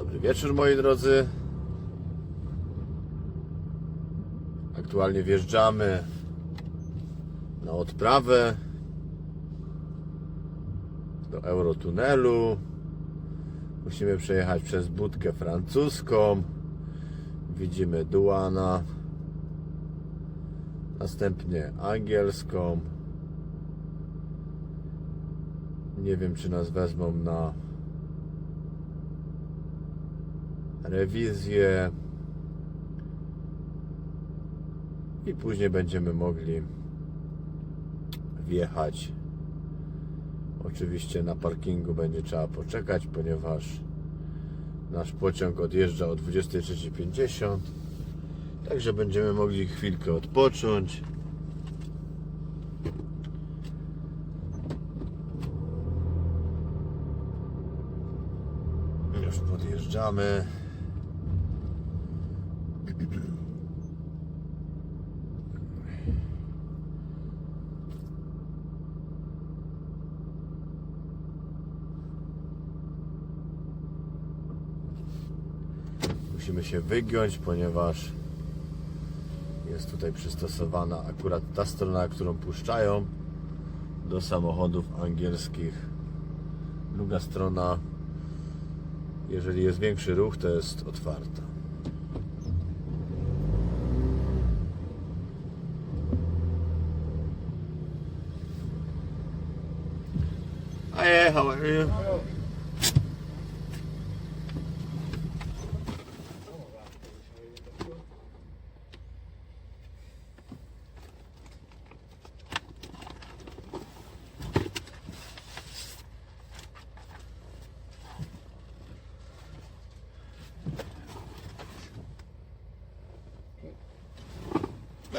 Dobry wieczór moi drodzy. Aktualnie wjeżdżamy na odprawę do Eurotunelu. Musimy przejechać przez budkę francuską. Widzimy Duana. Następnie angielską. Nie wiem, czy nas wezmą na rewizję i później będziemy mogli wjechać. Oczywiście na parkingu będzie trzeba poczekać, ponieważ nasz pociąg odjeżdża o 23.50. Także będziemy mogli chwilkę odpocząć. Już podjeżdżamy. Musimy się wygiąć, ponieważ jest tutaj przystosowana akurat ta strona, którą puszczają do samochodów angielskich. Druga strona jeżeli jest większy ruch, to jest otwarta. Hi, how?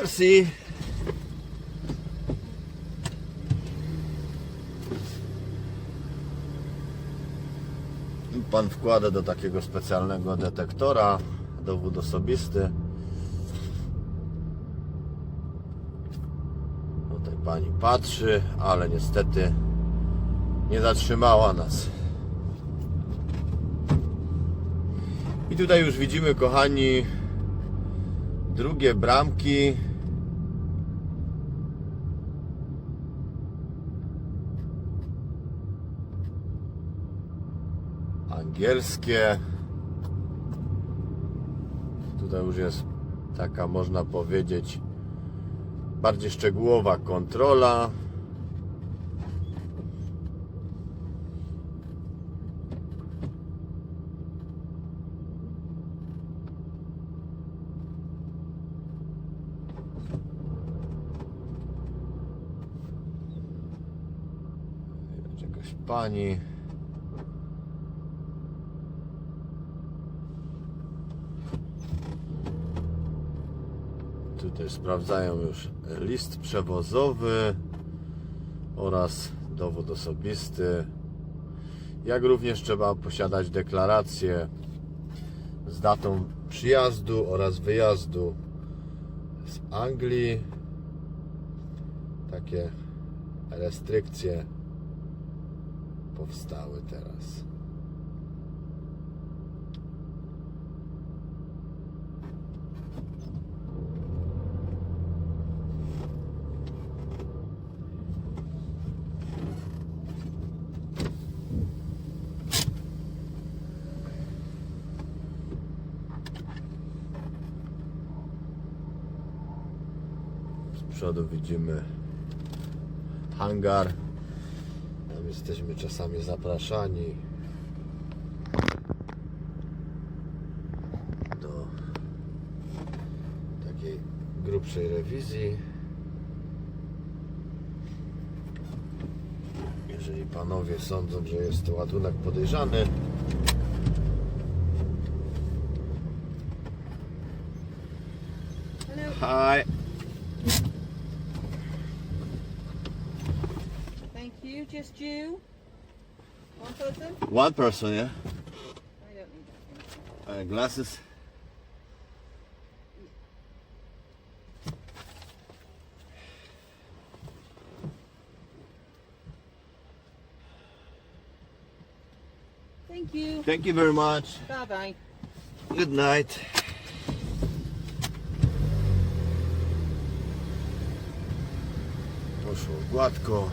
Merci. Pan wkłada do takiego specjalnego detektora dowód osobisty. Tutaj pani patrzy, ale niestety nie zatrzymała nas. I tutaj już widzimy, kochani, drugie bramki. Angielskie. Tutaj już jest taka, można powiedzieć, bardziej szczegółowa kontrola. Pani. Tutaj sprawdzają już list przewozowy oraz dowód osobisty. Jak również trzeba posiadać deklarację z datą przyjazdu oraz wyjazdu z Anglii. Takie restrykcje powstały teraz. Przodu widzimy hangar. Tam jesteśmy czasami zapraszani do takiej grubszej rewizji. Jeżeli panowie sądzą, że jest to ładunek podejrzany. Hi. Just you? One person? One person, yeah. I don't need that. Uh, glasses. Thank you. Thank you very much. Bye bye. Good night. Poszło gładko.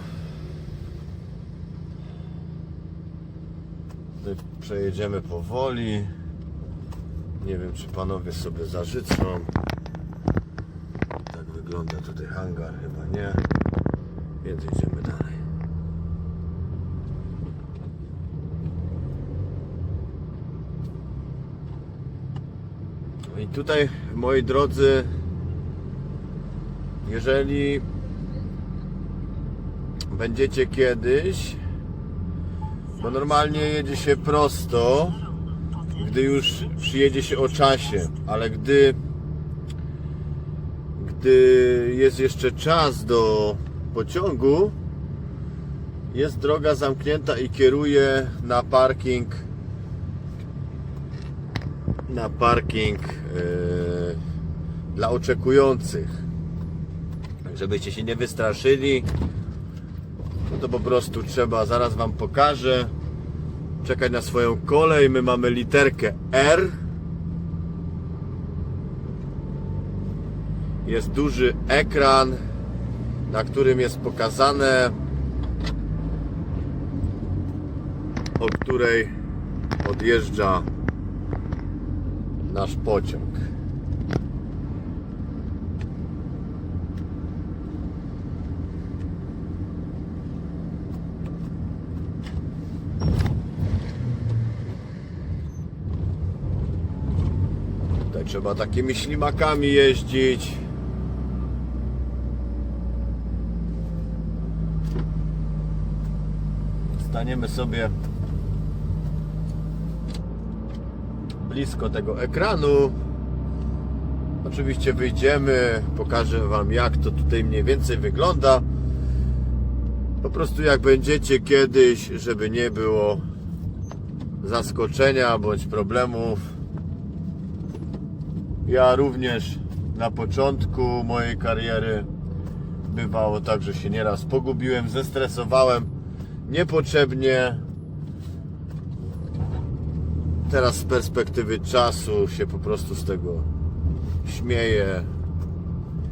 Tutaj przejedziemy powoli. Nie wiem, czy panowie sobie zażycą. Tak wygląda tutaj hangar, chyba nie. Więc idziemy dalej. I tutaj, moi drodzy, jeżeli będziecie kiedyś, bo normalnie jedzie się prosto, gdy już przyjedzie się o czasie, ale gdy gdy jest jeszcze czas do pociągu, jest droga zamknięta i kieruje na parking na parking yy, dla oczekujących. Żebyście się nie wystraszyli, no to po prostu trzeba, zaraz Wam pokażę, czekać na swoją kolej. My mamy literkę R. Jest duży ekran, na którym jest pokazane, o której odjeżdża nasz pociąg. Trzeba takimi ślimakami jeździć. Staniemy sobie blisko tego ekranu. Oczywiście wyjdziemy, pokażę Wam jak to tutaj mniej więcej wygląda. Po prostu jak będziecie kiedyś, żeby nie było zaskoczenia bądź problemów. Ja również na początku mojej kariery bywało tak, że się nieraz pogubiłem, zestresowałem niepotrzebnie teraz z perspektywy czasu się po prostu z tego śmieję.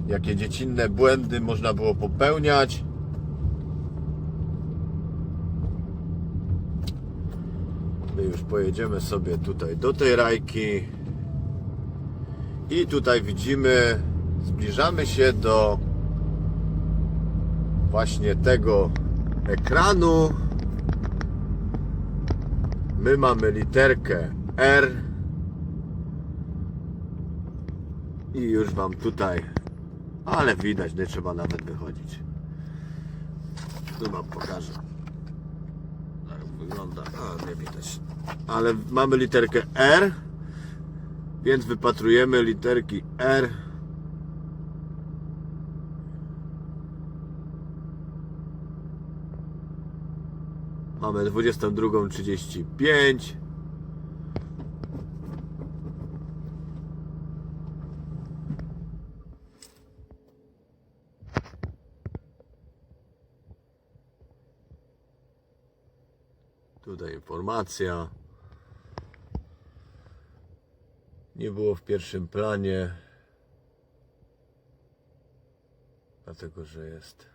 Jakie dziecinne błędy można było popełniać. My już pojedziemy sobie tutaj do tej rajki. I tutaj widzimy, zbliżamy się do właśnie tego ekranu. My mamy literkę R i już Wam tutaj, ale widać, nie trzeba nawet wychodzić. Tu Wam pokażę. Tak wygląda, a nie widać. Ale mamy literkę R, więc wypatrujemy literki R. Mamy 22.35. Tutaj informacja. Nie było w pierwszym planie, dlatego że jest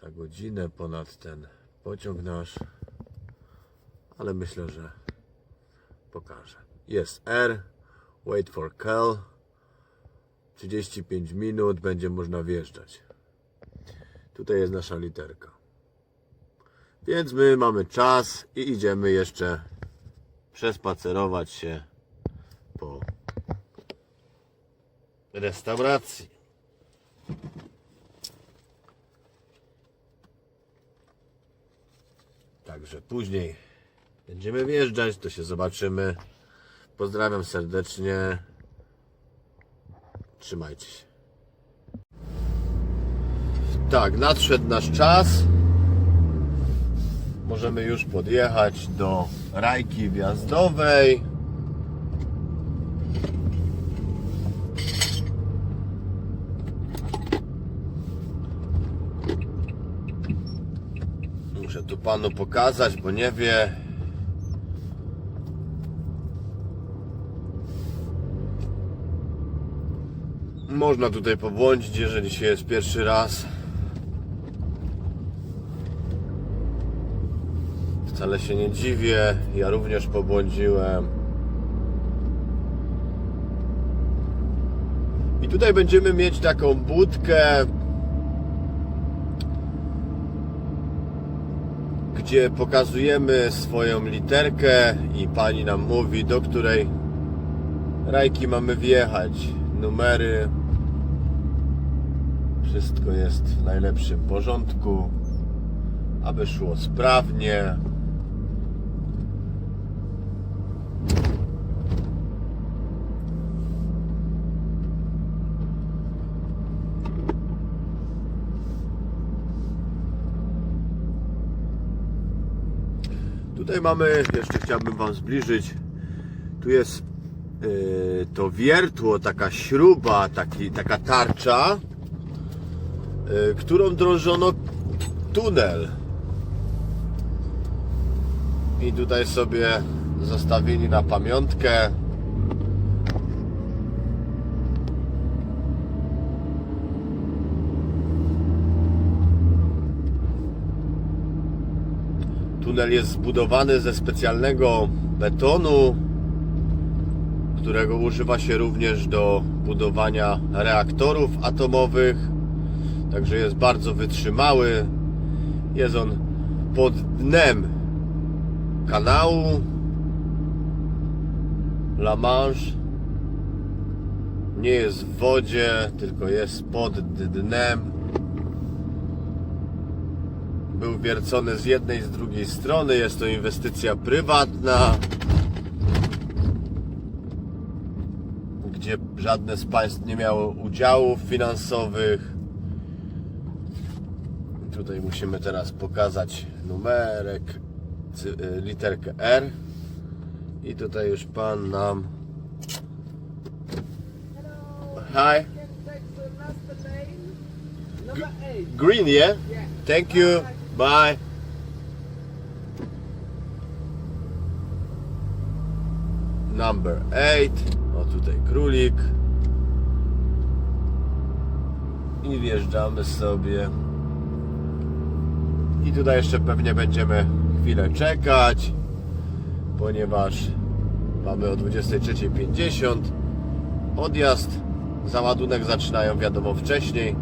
za godzinę ponad ten pociąg nasz, ale myślę, że pokażę. Jest R, wait for call, 35 minut, będzie można wjeżdżać. Tutaj jest nasza literka. Więc my mamy czas i idziemy jeszcze przespacerować się po restauracji. Także później będziemy wjeżdżać, to się zobaczymy. Pozdrawiam serdecznie. Trzymajcie się. Tak, nadszedł nasz czas. Możemy już podjechać do rajki wjazdowej. Muszę tu panu pokazać, bo nie wie. Można tutaj pobłądzić, jeżeli się jest pierwszy raz. Wcale się nie dziwię, ja również pobłądziłem. I tutaj będziemy mieć taką budkę, gdzie pokazujemy swoją literkę i pani nam mówi, do której rajki mamy wjechać. Numery. Wszystko jest w najlepszym porządku, aby szło sprawnie. Tutaj mamy, jeszcze chciałbym Wam zbliżyć, tu jest yy, to wiertło, taka śruba, taki, taka tarcza, yy, którą drążono tunel. I tutaj sobie zostawili na pamiątkę. Tunel jest zbudowany ze specjalnego betonu, którego używa się również do budowania reaktorów atomowych. Także jest bardzo wytrzymały. Jest on pod dnem kanału La Manche. Nie jest w wodzie, tylko jest pod dnem był wiercony z jednej i z drugiej strony. Jest to inwestycja prywatna, gdzie żadne z państw nie miało udziałów finansowych. Tutaj musimy teraz pokazać numerek, y, literkę R. I tutaj już pan nam. Hi, green? Yeah. Thank you. Bye. Number 8. O tutaj królik. I wjeżdżamy sobie. I tutaj jeszcze pewnie będziemy chwilę czekać, ponieważ mamy o 23.50 odjazd. Załadunek zaczynają wiadomo wcześniej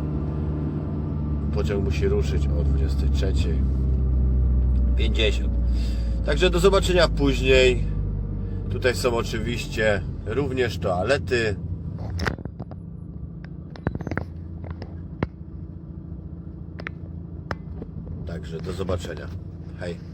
pociąg musi ruszyć o 23.50. Także do zobaczenia później. Tutaj są oczywiście również toalety. Także do zobaczenia. Hej.